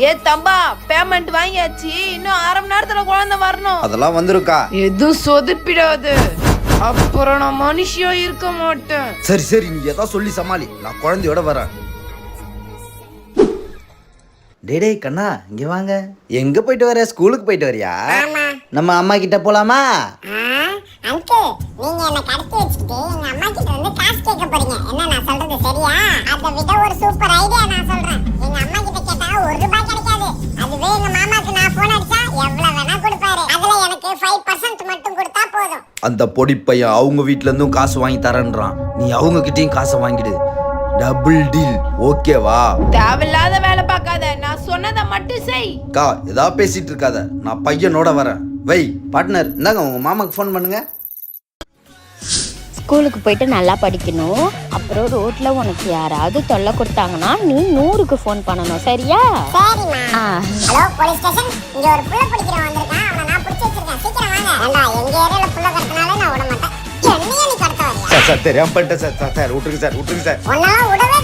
ஏ Thamba payment வாங்கியாச்சு. இன்னும் அரை மணி நேரத்துல குழந்தை வரணும். அதெல்லாம் வந்துருக்கா? எதுவும் சொதுப்பிடாது. அப்புறம் நான் மனுஷியா இருக்க மாட்டேன். சரி சரி நீ ஏதோ சொல்லி சமாளி. நான் குழந்தையோட வரேன். டேய் டேய் கண்ணா இங்க வாங்க. எங்க போயிட்டு வர? ஸ்கூலுக்கு போயிட்டு வரியா? நம்ம அம்மா கிட்ட போலாமா? அங்கிள் நீங்க என்ன கடத்தி வச்சுக்கிட்டு எங்க அம்மா கிட்ட வந்து காசு கேட்க போறீங்க. என்ன நான் சொல்றது சரியா? அதை விட ஒரு சூப்பர் ஐடியா நான் அந்த பொடி பையன் அவங்க வீட்ல இருந்தும் காசு வாங்கி தரேன்றான். நீ அவங்க கிட்டயும் காசை வாங்கிடு. டபுள் டீல் ஓகேவா தேவையில்லாத வேலை பார்க்காத. நான் சொன்னதை மட்டும் செய். அக்கா ஏதா பேசிட்டு இருக்காத. நான் பையனோட வரேன். வை பார்ட்னர் இந்தாங்க உங்க மாமாக்கு ஃபோன் பண்ணுங்க. ஸ்கூலுக்கு போயிட்டு நல்லா படிக்கணும். அப்புறம் ரோட்ல உனக்கு யாராவது தொல்லை கொடுத்தாங்கன்னா நீ நூறுக்கு ஃபோன் பண்ணணும். சரியா? ஆ. ஹலோ போலீஸ் ஸ்டேஷன் இங்க ஒரு புள்ள பிடிக்கிறவன். ஏரியால புள்ள கடத்தினாலே நான் விட மாட்டேன். என்னைய நீ கடத்த வரியா? சார் சார் தெரியாம பண்ணிட்டேன் சார். சார் சார் விட்டுருங்க சார் விட்டுருங்க சார். விடவே